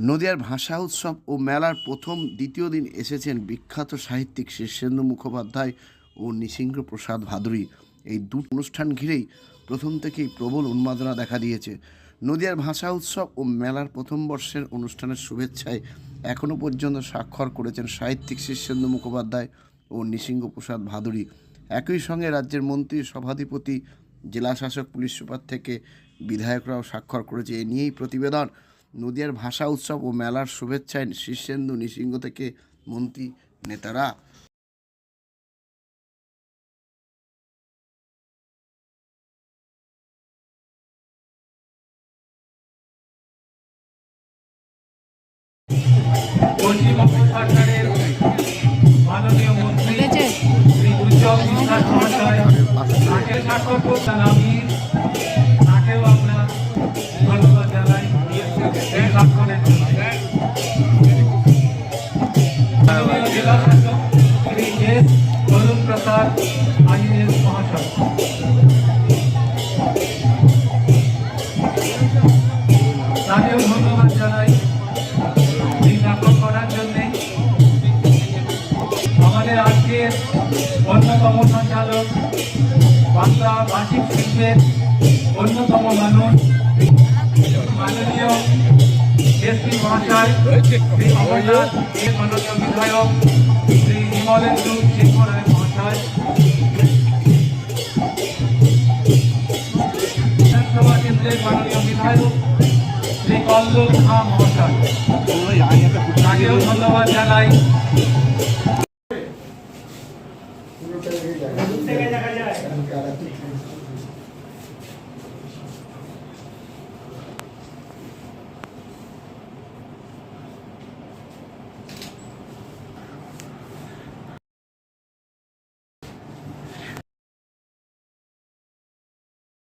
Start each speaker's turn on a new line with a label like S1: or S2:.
S1: নদিয়ার ভাষা উৎসব ও মেলার প্রথম, দ্বিতীয় দিন এসেছেন বিখ্যাত সাহিত্যিক শীর্ষেন্দু মুখোপাধ্যায় ও নৃসিংহ প্রসাদ ভাদুরী। এই দুটো অনুষ্ঠান ঘিরেই প্রথম থেকেই প্রবল উন্মাদনা দেখা দিয়েছে। নদিয়ার ভাষা উৎসব ও মেলার প্রথম বর্ষের অনুষ্ঠানের শুভেচ্ছায় এখনও পর্যন্ত স্বাক্ষর করেছেন সাহিত্যিক শীর্ষেন্দু মুখোপাধ্যায় ও নৃসিংহ প্রসাদ ভাদুরী। একই সঙ্গে রাজ্যের মন্ত্রী, সভাধিপতি জেলা শাসক পুলিশ সুপার থেকে বিধায়করাও স্বাক্ষর করেছে। এ নিয়েই প্রতিবেদন। নদিয়ার ভাষা উৎসব ও মেলার শুভেচ্ছায় শীর্ষেন্দু নৃসিংহ থেকে মন্ত্রী নেতারা।
S2: পশ্চিমবঙ্গ সরকারের মাননীয় মন্ত্রী শ্রী উজ্জ্বল বিশ্বাস মহাশয় তাকে স্বাক্ষর করতেন আমি প্রসাদ আইএস মহাশয়। তাকেও ধন্যবাদ জানাই। নাটক করার জন্যে। আমাদের আজকের অন্যতম সঞ্চালক, বাংলা ভাষিক শিল্পের অন্যতম মানুষ, মাননীয় এসপি মহাশয়, শ্রী অমরনাথ বিধায়ক, শ্রী হিমলেন্দু মাননীয় বিধায়ক শ্রী কল্লোল খা মহাশয় আগেও ধন্যবাদ জানাই।